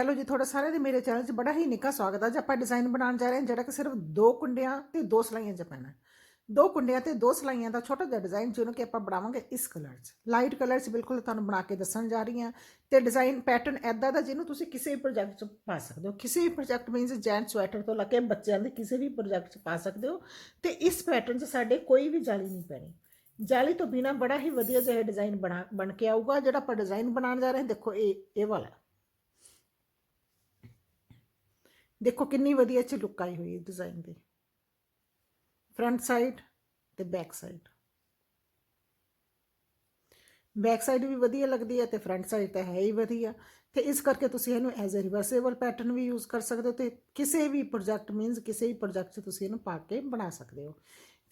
Hello ਜੀ, ਤੁਹਾਡਾ ਸਾਰਿਆਂ ਦੇ ਮੇਰੇ ਚੈਨਲ 'ਚ ਬੜਾ ਹੀ ਨਿੱਘਾ ਸਵਾਗਤ ਹੈ ਅੱਜ ਆਪਾਂ ਡਿਜ਼ਾਈਨ ਬਣਾਉਣ ਜਾ ਰਹੇ ਹਾਂ, ਜਿਹੜਾ ਕਿ ਸਿਰਫ ਦੋ ਕੁੰਡਿਆਂ ਤੇ ਦੋ ਸਲਾਈਆਂ 'ਚ ਪੈਣਾ। ਦੋ ਕੁੰਡਿਆਂ ਤੇ ਦੋ ਸਲਾਈਆਂ ਦਾ ਛੋਟਾ ਜਿਹਾ ਡਿਜ਼ਾਈਨ ਜਿਹਨੂੰ ਕਿ ਆਪਾਂ ਬਣਾਵਾਂਗੇ ਇਸ ਕਲਰ 'ਚ। ਲਾਈਟ ਕਲਰ 'ਚ ਬਿਲਕੁਲ ਤੁਹਾਨੂੰ ਬਣਾ ਕੇ ਦੱਸਣ ਜਾ ਰਹੀ ਹਾਂ ਤੇ ਡਿਜ਼ਾਈਨ ਪੈਟਰਨ ਐਦਾਂ ਦਾ ਜਿਹਨੂੰ ਤੁਸੀਂ ਕਿਸੇ ਵੀ ਪ੍ਰੋਜੈਕਟ 'ਚ ਪਾ ਸਕਦੇ ਹੋ। ਕਿਸੇ ਵੀ ਪ੍ਰੋਜੈਕਟ ਮੀਨਸ ਜੈਂਟ ਸਵੈਟਰ ਤੋਂ ਲੈ ਕੇ ਬੱਚਿਆਂ ਦੇ ਕਿਸੇ ਵੀ ਪ੍ਰੋਜੈਕਟ 'ਚ ਪਾ ਸਕਦੇ ਹੋ ਤੇ ਇਸ ਪੈਟਰਨ 'ਚ ਸਾਡੇ ਕੋਈ ਵੀ ਜਾਲੀ ਨਹੀਂ ਪੈਣੀ। ਜਾਲੀ ਤੋਂ ਬਿਨਾ ਬੜਾ ਹੀ ਵਧੀਆ ਜਿਹਾ ਡਿਜ਼ਾਈਨ ਬਣਾ ਬਣ ਕੇ ਆਊਗਾ। ਜਿਹੜਾ ਆਪਾਂ ਡਿਜ਼ਾਈਨ ਬਣਾਉਣ ਜਾ ਰਹੇ ਹਾਂ, ਦੇਖੋ ਇਹ ਇਹ ਵਾਲਾ। ਦੇਖੋ ਕਿੰਨੀ ਵਧੀਆ ਚ ਲੁੱਕ ਆਈ ਹੋਈ ਹੈ ਡਿਜ਼ਾਈਨ ਦੀ। ਫਰੰਟ ਸਾਈਡ ਤੇ ਬੈਕ ਸਾਈਡ ਬੈਕ ਸਾਈਡ ਵੀ ਵਧੀਆ ਲੱਗਦੀ ਹੈ ਤੇ ਫਰੰਟ ਸਾਈਡ ਤਾਂ ਹੈ ਹੀ ਵਧੀਆ। ਤੇ ਇਸ ਕਰਕੇ ਤੁਸੀਂ ਇਹਨੂੰ ਐਜ਼ ਅ ਰਿਵਰਸੇਬਲ ਪੈਟਰਨ ਵੀ ਯੂਜ਼ ਕਰ ਸਕਦੇ ਹੋ ਤੇ ਕਿਸੇ ਵੀ ਪ੍ਰੋਜੈਕਟ ਮੀਨਸ ਕਿਸੇ ਵੀ ਪ੍ਰੋਜੈਕਟ 'ਚ ਤੁਸੀਂ ਇਹਨੂੰ ਪਾ ਕੇ ਬਣਾ ਸਕਦੇ ਹੋ।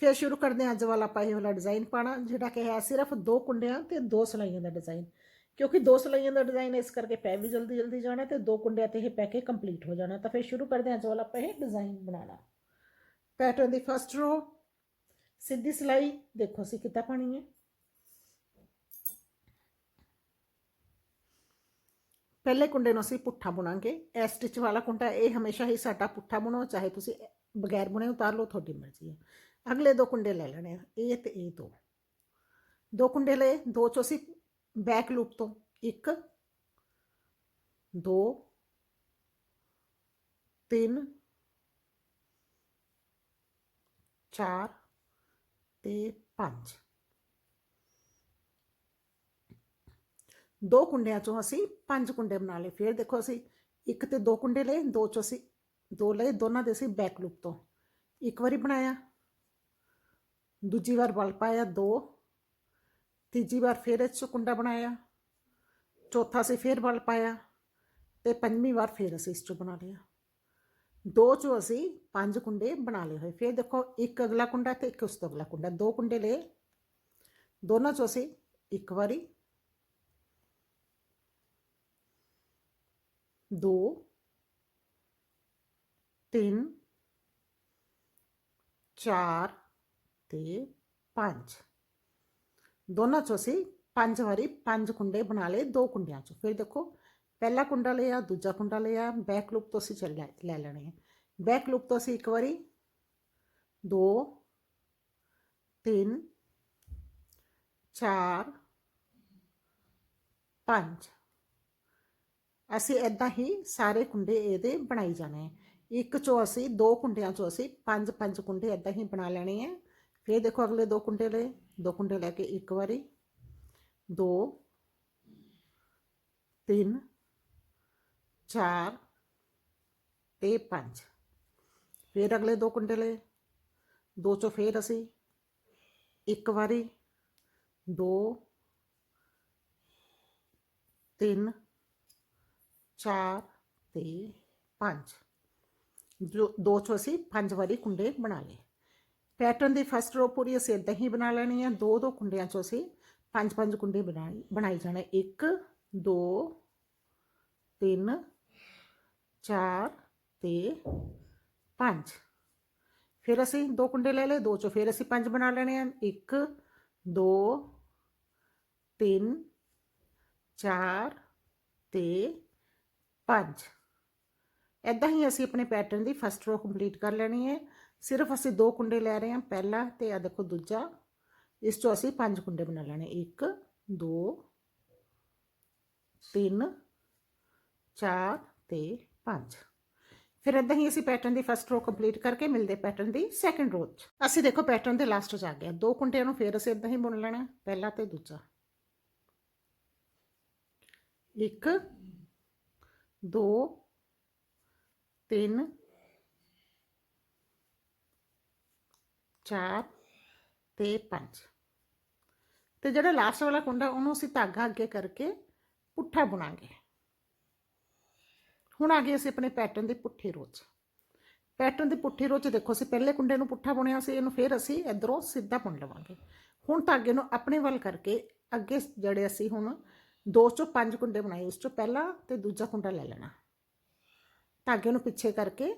ਫਿਰ ਸ਼ੁਰੂ ਕਰਦੇ ਹਾਂ, ਅੱਜ ਵਾਲਾ ਆਪਾਂ ਇਹ ਵਾਲਾ ਡਿਜ਼ਾਈਨ ਪਾਣਾ ਜਿਹੜਾ ਕਿ ਹੈ ਸਿਰਫ ਦੋ ਕੁੰਡਿਆਂ ਤੇ ਦੋ ਸਲਾਈਆਂ ਦਾ ਡਿਜ਼ਾਈਨ ਕਿਉਂਕਿ ਦੋ ਸਲਾਈਆਂ ਦਾ ਡਿਜ਼ਾਈਨ ਇਸ ਕਰਕੇ ਪੈ ਵੀ ਜਲਦੀ ਜਲਦੀ ਜਾਣਾ ਤੇ ਦੋ ਕੁੰਡਿਆਂ ਤੇ ਇਹ ਪੈ ਕੇ ਕੰਪਲੀਟ ਹੋ ਜਾਣਾ ਤਾਂ ਫਿਰ ਸ਼ੁਰੂ ਕਰਦੇ ਹਾਂ ਅੱਜ ਵਾਲਾ ਆਪਾਂ ਇਹ ਡਿਜ਼ਾਈਨ ਬਣਾਉਣਾ ਪੈਟਰਨ ਦੀ ਫਸਟ ਰੋ ਸਿੱਧੀ ਸਲਾਈ ਦੇਖੋ ਅਸੀਂ ਕਿੱਦਾਂ ਪਾਣੀ ਹੈ ਪਹਿਲੇ ਕੁੰਡੇ ਨੂੰ ਅਸੀਂ ਪੁੱਠਾ ਬੁਣਾਂਗੇ ਇਹ ਸਟਿਚ ਵਾਲਾ ਕੁੰਡਾ ਇਹ ਹਮੇਸ਼ਾ ਹੀ ਸਾਡਾ ਪੁੱਠਾ ਬੁਣੋ ਚਾਹੇ ਤੁਸੀਂ ਬਗੈਰ ਬੁਣੇ ਉਤਾਰ ਲਓ ਤੁਹਾਡੀ ਮਰਜ਼ੀ ਹੈ ਅਗਲੇ ਦੋ ਕੁੰਡੇ ਲੈ ਲੈਣੇ ਆ ਇਹ ਤੇ ਇਹ ਦੋ ਦੋ ਕੁੰਡੇ ਲਏ ਦੋ ਚੋਂ ਅਸੀਂ ਬੈਕ ਲੂਪ ਤੋਂ ਇੱਕ ਦੋ ਤਿੰਨ ਚਾਰ ਤੇ ਪੰਜ ਦੋ ਕੁੰਡਿਆਂ ਚੋਂ ਅਸੀਂ ਪੰਜ ਕੁੰਡੇ ਬਣਾ ਲਏ ਫਿਰ ਦੇਖੋ ਅਸੀਂ ਇੱਕ ਤੇ ਦੋ ਕੁੰਡੇ ਲਏ ਦੋ ਚੋਂ ਅਸੀਂ ਦੋ ਲਏ ਦੋਨਾਂ ਦੇ ਅਸੀਂ ਬੈਕ ਲੂਪ ਤੋਂ ਇੱਕ ਵਾਰੀ ਬਣਾਇਆ ਦੂਜੀ ਵਾਰ ਵਲ ਪਾਇਆ ਦੋ ਤੀਜੀ ਵਾਰ ਫਿਰ ਇਹ 'ਚੋਂ ਕੁੰਡਾ ਬਣਾਇਆ ਚੌਥਾ ਅਸੀਂ ਫਿਰ ਵਲ ਪਾਇਆ ਤੇ ਪੰਜਵੀਂ ਵਾਰ ਫਿਰ ਅਸੀਂ ਇਸ ਚੋਂ ਬਣਾ ਲਿਆ ਦੋ ਚੋਂ ਅਸੀਂ ਪੰਜ ਕੁੰਡੇ ਬਣਾ ਲਏ ਹੋਏ ਫਿਰ ਦੇਖੋ ਇੱਕ ਅਗਲਾ ਕੁੰਡਾ ਤੇ ਇੱਕ ਉਸ ਤੋਂ ਅਗਲਾ ਕੁੰਡਾ ਦੋ ਕੁੰਡੇ ਲਏ ਦੋਨਾਂ ਚੋਂ ਅਸੀਂ ਇੱਕ ਵਾਰੀ ਦੋ ਤਿੰਨ ਚਾਰ ਤੇ ਪੰਜ ਦੋਨਾਂ ਚੋਂ ਅਸੀਂ ਪੰਜ ਵਾਰੀ ਪੰਜ ਕੁੰਡੇ ਬਣਾ ਲਏ ਦੋ ਕੁੰਡਿਆਂ ਚੋਂ ਫਿਰ ਦੇਖੋ ਪਹਿਲਾ ਕੁੰਡਾ ਲਿਆ ਦੂਜਾ ਕੁੰਡਾ ਲਿਆ ਬੈਕ ਲੂਪ ਤੋਂ ਅਸੀਂ ਚੱਲ ਲੈ ਲੈ ਲੈਣੇ ਆ ਬੈਕ ਲੂਪ ਤੋਂ ਅਸੀਂ ਇੱਕ ਵਾਰੀ ਦੋ ਤਿੰਨ ਚਾਰ ਪੰਜ ਅਸੀਂ ਇਦਾਂ ਹੀ ਸਾਰੇ ਕੁੰਡੇ ਇਹਦੇ ਬਣਾਈ ਜਾਣੇ ਆ ਇੱਕ ਚੋਂ ਅਸੀਂ ਦੋ ਕੁੰਡਿਆਂ ਚੋਂ ਅਸੀਂ ਪੰਜ ਪੰਜ ਕੁੰਡੇ ਇਦਾਂ ਹੀ ਬਣਾ ਲੈਣੇ ਆ ਫਿਰ ਦੇਖੋ ਅਗਲੇ ਦੋ ਕੁੰਡੇ ਲਏ ਦੋ ਕੁੰਡੇ ਲੈ ਕੇ ਇੱਕ ਵਾਰੀ ਦੋ ਤਿੰਨ ਚਾਰ ਤੇ ਪੰਜ ਫਿਰ ਅਗਲੇ ਦੋ ਕੁੰਡੇ ਲਏ ਦੋ ਚੋਂ ਫਿਰ ਅਸੀਂ ਇੱਕ ਵਾਰੀ ਦੋ ਤਿੰਨ ਚਾਰ ਤੇ ਪੰਜ ਜੋ ਦੋ ਚੋਂ ਅਸੀਂ ਪੰਜ ਵਾਰੀ ਕੁੰਡੇ ਬਣਾ ਲਏ ਪੈਟਰਨ ਦੀ ਫਸਟ ਰੋ ਪੂਰੀ ਅਸੀਂ ਇਦਾਂ ਹੀ ਬਣਾ ਲੈਣੀ ਹੈ ਦੋ ਦੋ ਕੁੰਡਿਆਂ ਚੋਂ ਅਸੀਂ ਪੰਜ ਪੰਜ ਕੁੰਡੇ ਬਣਾਈ ਬਣਾਈ ਜਾਣੇ 1 2 3 4 ਤੇ 5 ਫਿਰ ਅਸੀਂ ਦੋ ਕੁੰਡੇ ਲੈ ਲਏ ਦੋ ਚੋਂ ਫਿਰ ਅਸੀਂ ਪੰਜ ਬਣਾ ਲੈਣੇ ਹਨ 1 2 3 4 ਤੇ 5 ਇਦਾਂ ਹੀ ਅਸੀਂ ਆਪਣੇ ਪੈਟਰਨ ਦੀ ਫਸਟ ਰੋ ਕੰਪਲੀਟ ਕਰ ਲੈਣੀ ਹੈ ਸਿਰਫ ਅਸੀਂ ਦੋ ਕੁੰਡੇ ਲੈ ਰਹੇ ਹਾਂ, ਪਹਿਲਾ ਤੇ ਆ ਦੇਖੋ ਦੂਜਾ। ਇਸ ਤੋਂ ਅਸੀਂ ਪੰਜ ਕੁੰਡੇ ਬਣਾ ਲੈਣੇ 1 2 3 4 ਤੇ 5 ਫਿਰ ਇਦਾਂ ਹੀ ਅਸੀਂ ਪੈਟਰਨ ਦੀ ਫਸਟ ਰੋ ਕੰਪਲੀਟ ਕਰਕੇ ਮਿਲਦੇ ਪੈਟਰਨ ਦੀ ਸੈਕੰਡ ਰੋ 'ਚ। ਅਸੀਂ ਦੇਖੋ ਪੈਟਰਨ ਦੇ ਲਾਸਟ 'ਚ ਆ ਗਿਆ ਦੋ ਕੁੰਡਿਆਂ ਨੂੰ ਫਿਰ ਅਸੀਂ ਇਦਾਂ ਹੀ ਬੁਣ ਲੈਣਾ, ਪਹਿਲਾ ਤੇ ਦੂਜਾ। ਇੱਕ, ਦੋ, ਤਿੰਨ ਚਾਰ ਤੇ ਪੰਜ। ਤੇ ਜਿਹੜਾ ਲਾਸਟ ਵਾਲਾ ਕੁੰਡਾ, ਉਹਨੂੰ ਅਸੀਂ ਧਾਗਾ ਅੱਗੇ ਕਰਕੇ ਪੁੱਠਾ ਬੁਣਾਂਗੇ। ਹੁਣ ਆ ਗਏ ਅਸੀਂ ਆਪਣੇ ਪੈਟਰਨ ਦੇ ਪੁੱਠੇ ਰੋ 'ਚ ਪੈਟਰਨ ਦੇ ਪੁੱਠੇ ਰੋ 'ਚ ਦੇਖੋ, ਅਸੀਂ ਪਹਿਲੇ ਕੁੰਡੇ ਨੂੰ ਪੁੱਠਾ ਬੁਣਿਆ ਸੀ, ਇਹਨੂੰ ਫਿਰ ਅਸੀਂ ਇਧਰੋਂ ਸਿੱਧਾ ਬੁਣ ਲਵਾਂਗੇ। ਹੁਣ ਧਾਗੇ ਨੂੰ ਆਪਣੇ ਵੱਲ ਕਰਕੇ ਅੱਗੇ ਜਿਹੜੇ ਅਸੀਂ ਹੁਣ ਦੋ ਚੋਂ ਪੰਜ ਕੁੰਡੇ ਬਣਾਏ, ਉਸ ਚੋਂ ਪਹਿਲਾ ਤੇ ਦੂਜਾ ਕੁੰਡਾ ਲੈ ਲੈਣਾ। ਧਾਗੇ ਨੂੰ ਪਿੱਛੇ ਕਰਕੇ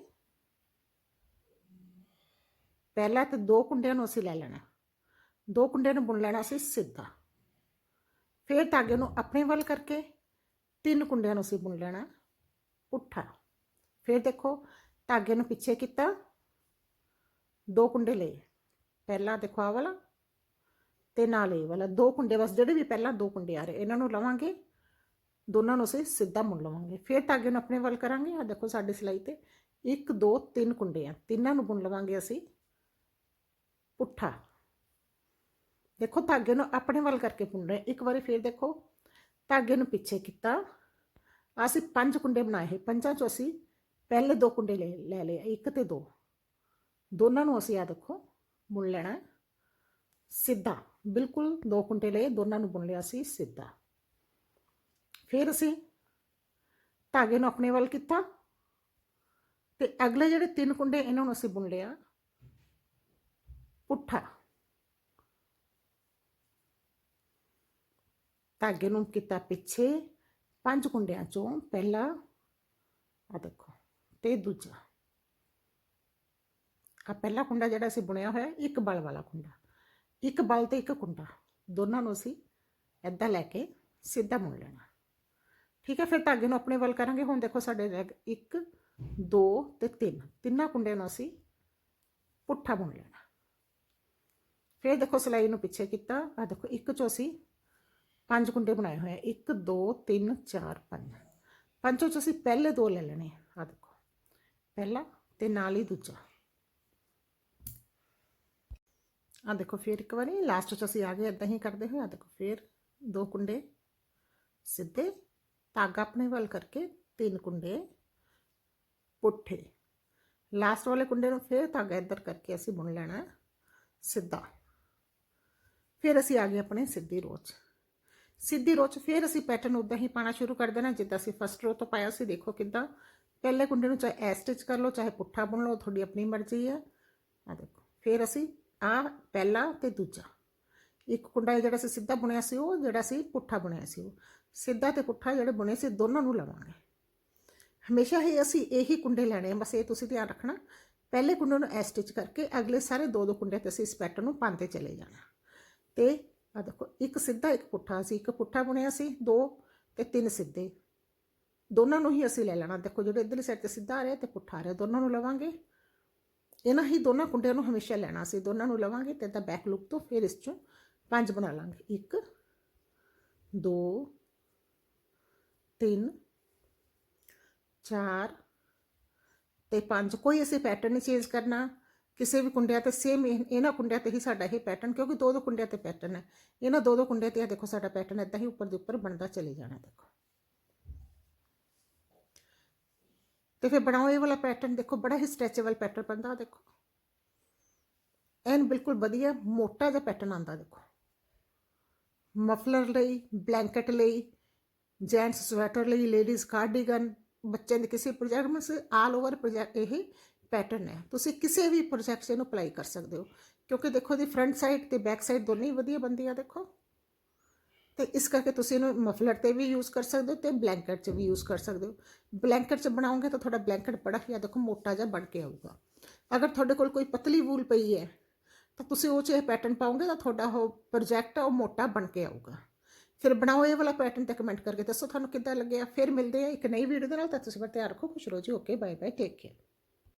ਪਹਿਲਾਂ ਤਾਂ ਦੋ ਕੁੰਡਿਆਂ ਨੂੰ ਅਸੀਂ ਲੈ ਲੈਣਾ। ਦੋ ਕੁੰਡਿਆਂ ਨੂੰ ਬੁਣ ਲੈਣਾ ਅਸੀਂ ਸਿੱਧਾ। ਫਿਰ ਧਾਗੇ ਨੂੰ ਆਪਣੇ ਵੱਲ ਕਰਕੇ ਤਿੰਨ ਕੁੰਡਿਆਂ ਨੂੰ ਅਸੀਂ ਬੁਣ ਲੈਣਾ ਪੁੱਠਾ। ਫਿਰ ਦੇਖੋ ਧਾਗੇ ਨੂੰ ਪਿੱਛੇ ਕੀਤਾ। ਦੋ ਕੁੰਡੇ ਲਏ। ਪਹਿਲਾ ਦੇਖੋ ਆ ਵਾਲਾ ਤੇ ਨਾਲ ਇਹ ਵਾਲਾ। ਦੋ ਕੁੰਡੇ ਬਸ ਜਿਹੜੇ ਵੀ ਪਹਿਲਾਂ ਦੋ ਕੁੰਡੇ ਆ ਰਹੇ। ਇਹਨਾਂ ਨੂੰ ਲਵਾਂਗੇ। ਦੋਨਾਂ ਨੂੰ ਅਸੀਂ ਸਿੱਧਾ ਮੁੜ ਲਵਾਂਗੇ। ਫਿਰ ਧਾਗੇ ਨੂੰ ਆਪਣੇ ਵੱਲ ਕਰਾਂਗੇ। ਆ ਦੇਖੋ ਸਾਡੀ ਸਿਲਾਈ ਤੇ 1 2 3 ਕੁੰਡੇ ਆ। ਤਿੰਨਾਂ ਨੂੰ ਬੁਣ ਲਵਾਂਗੇ ਅਸੀਂ। ਪੁੱਠਾ। ਦੇਖੋ ਧਾਗੇ ਨੂੰ ਆਪਣੇ ਵੱਲ ਕਰਕੇ ਬੁਣ ਰਹੇ ਇੱਕ ਵਾਰੀ ਫਿਰ ਦੇਖੋ, ਧਾਗੇ ਨੂੰ ਪਿੱਛੇ ਕੀਤਾ। ਅਸੀਂ ਪੰਜ ਕੁੰਡੇ ਬਣਾਏ ਹੈ ਪੰਜਾਂ ਚੋਂ ਅਸੀਂ ਪਹਿਲੇ ਦੋ ਕੁੰਡੇ ਲੈ ਲੈ ਲਏ ਇੱਕ ਤੇ ਦੋ। ਦੋਨਾਂ ਨੂੰ ਅਸੀਂ ਆ ਦੇਖੋ, ਬੁਣ ਲੈਣਾ ਸਿੱਧਾ, ਬਿਲਕੁਲ ਦੋ ਕੁੰਡੇ ਲਏ, ਦੋਨਾਂ ਨੂੰ ਬੁਣ ਲਿਆ ਸੀ, ਸਿੱਧਾ। ਫਿਰ ਅਸੀਂ ਧਾਗੇ ਨੂੰ ਆਪਣੇ ਵੱਲ ਕੀਤਾ। ਤੇ ਅਗਲੇ ਜਿਹੜੇ ਤਿੰਨ ਕੁੰਡੇ, ਇਹਨਾਂ ਨੂੰ ਅਸੀਂ ਬੁਣ ਲਿਆ ਪੁੱਠਾ। ਧਾਗੇ ਨੂੰ ਕੀਤਾ ਪਿੱਛੇ, ਪੰਜ ਕੁੰਡਿਆਂ ਚੋਂ ਪਹਿਲਾ ਆ ਦੇਖੋ, ਤੇ ਦੂਜਾ। ਆ ਪਹਿਲਾ ਕੁੰਡਾ ਜਿਹੜਾ ਅਸੀਂ ਬੁਣਿਆ ਹੋਇਆ, ਇੱਕ ਬਲ ਵਾਲਾ ਕੁੰਡਾ। ਇੱਕ ਬਲ ਤੇ ਇੱਕ ਕੁੰਡਾ। ਦੋਨਾਂ ਨੂੰ ਅਸੀਂ ਏਦਾਂ ਲੈ ਕੇ ਸਿੱਧਾ ਮੁੜ ਲੈਣਾ। ਠੀਕ ਹੈ, ਫਿਰ ਧਾਗੇ ਨੂੰ ਆਪਣੇ ਵੱਲ ਕਰਾਂਗੇ। ਹੁਣ ਦੇਖੋ ਸਾਡੇ ਰਹਿ ਗਏ 1 2 ਤੇ 3 ਤਿੰਨਾਂ ਕੁੰਡਿਆਂ ਨੂੰ ਅਸੀਂ ਪੁੱਠਾ ਬੁਣ ਲੈਣਾ। ਫਿਰ ਦੇਖੋ ਸਿਲਾਈ ਨੂੰ ਪਿੱਛੇ ਕੀਤਾ। ਆ ਦੇਖੋ, ਇੱਕ ਚੋਂ ਅਸੀਂ ਪੰਜ ਕੁੰਡੇ ਬਣਾਏ ਹੋਏ ਆ। 1 2 3 4 5 ਪੰਜੋਂ ਚ ਅਸੀਂ ਪਹਿਲੇ ਦੋ ਲੈ ਲੈਣੇ ਆ। ਦੇਖੋ, ਪਹਿਲਾ ਤੇ ਨਾਲ ਹੀ ਦੂਜਾ। ਆ ਦੇਖੋ ਫਿਰ ਇੱਕ ਵਾਰੀ ਲਾਸਟ ਚ ਅਸੀਂ ਆ ਗਏ ਇਦਾਂ ਹੀ ਕਰਦੇ ਹੋਏ। ਆ ਦੇਖੋ ਫਿਰ ਦੋ ਕੁੰਡੇ ਸਿੱਧੇ, ਧਾਗਾ ਆਪਣੇ ਵੱਲ ਕਰਕੇ ਤਿੰਨ ਕੁੰਡੇ ਪੁੱਠੇ। ਲਾਸਟ ਵਾਲੇ ਕੁੰਡੇ ਨੂੰ ਫਿਰ ਧਾਗਾ ਇੱਧਰ ਕਰਕੇ ਅਸੀਂ ਬੁਣ ਲੈਣਾ ਸਿੱਧਾ। ਫਿਰ ਅਸੀਂ ਆ ਗਏ ਆਪਣੇ ਸਿੱਧੀ ਰੋ ਸਿੱਧੀ ਰੋ ਫਿਰ ਅਸੀਂ ਪੈਟਰਨ ਉਦਾਂ ਹੀ ਪਾਣਾ ਸ਼ੁਰੂ ਕਰ ਦੇਣਾ, ਜਿੱਦਾਂ ਅਸੀਂ ਫਸਟ ਰੋ ਤੋਂ ਪਾਇਆ ਸੀ, ਦੇਖੋ ਕਿੱਦਾਂ। ਪਹਿਲੇ ਕੁੰਡੇ ਨੂੰ ਚਾਹੇ ਐ ਸਟਿਚ ਕਰ ਲਓ, ਚਾਹੇ ਪੁੱਠਾ ਬੁਣ ਲਓ, ਤੁਹਾਡੀ ਆਪਣੀ ਮਰਜ਼ੀ ਹੈ ਆ ਦੇਖੋ, ਫਿਰ ਅਸੀਂ ਆ ਪਹਿਲਾ ਤੇ ਦੂਜਾ। ਇੱਕ ਕੁੰਡਾ ਜਿਹੜਾ ਅਸੀਂ ਸਿੱਧਾ ਬੁਣਿਆ ਸੀ, ਉਹ ਜਿਹੜਾ ਸੀ ਪੁੱਠਾ ਬੁਣਿਆ ਸੀ, ਉਹ ਸਿੱਧਾ ਤੇ ਪੁੱਠਾ ਜਿਹੜੇ ਬੁਣੇ ਸੀ, ਦੋਨਾਂ ਨੂੰ ਲਵਾਂਗੇ। ਹਮੇਸ਼ਾ ਹੀ ਅਸੀਂ ਇਹੀ ਕੁੰਡੇ ਲੈਣੇ ਆ, ਬਸ ਇਹ ਤੁਸੀਂ ਧਿਆਨ ਰੱਖਣਾ। ਪਹਿਲੇ ਕੁੰਡੇ ਨੂੰ ਐ ਸਟਿਚ ਕਰਕੇ ਅਗਲੇ ਸਾਰੇ ਦੋ ਦੋ ਕੁੰਡੇ ਤੇ ਅਸੀਂ ਇਸ ਪੈਟਰਨ ਨੂੰ ਪਾਉਂਦੇ ਚਲੇ ਜਾਣਾ। ਤੇ ਆ ਦੇਖੋ, ਇੱਕ ਸਿੱਧਾ ਇੱਕ ਪੁੱਠਾ ਸੀ, ਇੱਕ ਪੁੱਠਾ ਬੁਣਿਆ ਸੀ, ਦੋ ਤੇ ਤਿੰਨ ਸਿੱਧੇ। ਦੋਨਾਂ ਨੂੰ ਹੀ ਅਸੀਂ ਲੈ ਲੈਣਾ। ਦੇਖੋ, ਜਿਹੜੇ ਇਧਰਲੀ ਸਾਈਡ ਤੇ ਸਿੱਧਾ ਆ ਰਿਹਾ ਤੇ ਪੁੱਠਾ ਆ ਰਿਹਾ, ਦੋਨਾਂ ਨੂੰ ਲਵਾਂਗੇ। ਇਹਨਾਂ ਹੀ ਦੋਨਾਂ ਕੁੰਡਿਆਂ ਨੂੰ ਹਮੇਸ਼ਾ ਲੈਣਾ ਸੀ, ਦੋਨਾਂ ਨੂੰ ਲਵਾਂਗੇ ਤੇ ਤਾਂ ਬੈਕ ਲੁੱਕ ਤੋਂ ਫਿਰ ਇਸ ਚੋਂ ਪੰਜ ਬਣਾ ਲਾਂਗੇ। 1 2 3 4 ਤੇ ਪੰਜ। ਕੋਈ ਅਸੀਂ ਪੈਟਰਨ ਨਹੀਂ ਚੇਂਜ ਕਰਨਾ। ਕਿਸੇ ਵੀ ਕੁੰਡਿਆਂ ਤੇ ਸੇਮ ਇਹਨਾਂ ਕੁੰਡਿਆਂ ਤੇ ਹੀ ਸਾਡਾ ਇਹ ਪੈਟਰਨ ਕਿਉਂਕਿ ਦੋ ਦੋ ਕੁੰਡਿਆਂ ਤੇ ਪੈਟਰਨ ਹੈ ਇਹਨਾਂ ਦੋ ਦੋ ਕੁੰਡਿਆਂ ਤੇ ਆ ਦੇਖੋ ਸਾਡਾ ਪੈਟਰਨ ਇਦਾਂ ਹੀ ਉੱਪਰ ਦੇ ਉੱਪਰ ਬਣਦਾ ਚਲੇ ਜਾਣਾ ਦੇਖੋ ਤੇ ਫਿਰ ਬਣਾਓ ਇਹ ਵਾਲਾ ਪੈਟਰਨ ਦੇਖੋ ਬੜਾ ਹੀ ਸਟ੍ਰੈਚੇਬਲ ਪੈਟਰਨ ਬਣਦਾ ਦੇਖੋ ਐਨ ਬਿਲਕੁਲ ਵਧੀਆ ਮੋਟਾ ਜਿਹਾ ਪੈਟਰਨ ਆਂਦਾ ਦੇਖੋ ਮਫਲਰ ਲਈ ਬਲੈਂਕਟ ਲਈ ਜੈਂਟਸ ਸਵੈਟਰ ਲਈ ਲੇਡੀਜ਼ ਕਾਰਡੀਗਨ ਬੱਚਿਆਂ ਦੇ ਕਿਸੇ ਪ੍ਰੋਜੈਕਟ ਵਿੱਚ ਆਲ ਓਵਰ ਪ੍ਰੋਜੈਕਟ ਇਹ ਪੈਟਰਨ ਹੈ। ਤੁਸੀਂ ਕਿਸੇ ਵੀ ਪ੍ਰੋਜੈਕਟ 'ਚ ਇਹਨੂੰ ਅਪਲਾਈ ਕਰ ਸਕਦੇ ਹੋ। ਕਿਉਂਕਿ ਦੇਖੋ ਦੀ ਫਰੰਟ ਸਾਈਡ ਤੇ ਬੈਕ ਸਾਈਡ ਦੋਨੇ ਹੀ ਵਧੀਆ ਬੰਦੀ ਆ, ਦੇਖੋ। ਤੇ ਇਸ ਕਰਕੇ ਤੁਸੀਂ ਇਹਨੂੰ ਮਫਲਰ ਤੇ ਵੀ ਯੂਜ਼ ਕਰ ਸਕਦੇ ਹੋ ਤੇ ਬਲੈਂਕਟ 'ਚ ਵੀ ਯੂਜ਼ ਕਰ ਸਕਦੇ ਹੋ। ਬਲੈਂਕਟ 'ਚ ਬਣਾਉਂਗੇ ਤਾਂ ਤੁਹਾਡਾ ਬਲੈਂਕਟ ਬੜਾ ਹੀ ਆ, ਦੇਖੋ ਮੋਟਾ ਜਿਹਾ ਬਣ ਕੇ ਆਊਗਾ। ਅਗਰ ਤੁਹਾਡੇ ਕੋਲ ਕੋਈ ਪਤਲੀ ਵੂਲ ਪਈ ਹੈ, ਤਾਂ ਤੁਸੀਂ ਉਹ 'ਚ ਇਹ ਪੈਟਰਨ ਪਾਉਂਗੇ ਤਾਂ ਤੁਹਾਡਾ ਉਹ ਪ੍ਰੋਜੈਕਟ ਆ, ਉਹ ਮੋਟਾ ਬਣ ਕੇ ਆਊਗਾ। ਫਿਰ ਬਣਾਓ ਇਹ ਵਾਲਾ ਪੈਟਰਨ ਤੇ ਕਮੈਂਟ ਕਰਕੇ ਦੱਸੋ ਤੁਹਾਨੂੰ ਕਿੱਦਾਂ ਲੱਗਿਆ। ਫਿਰ ਮਿਲਦੇ ਆ ਇੱਕ ਨਈ ਵੀਡੀਓ ਦੇ ਨਾਲ ਤਾਂ ਤੁਸੀਂ ਬਰ ਤਿਆਰ ਰੱਖੋ, ਖੁਸ਼ ਰਹੋ ਜੀ। Okay bye bye take care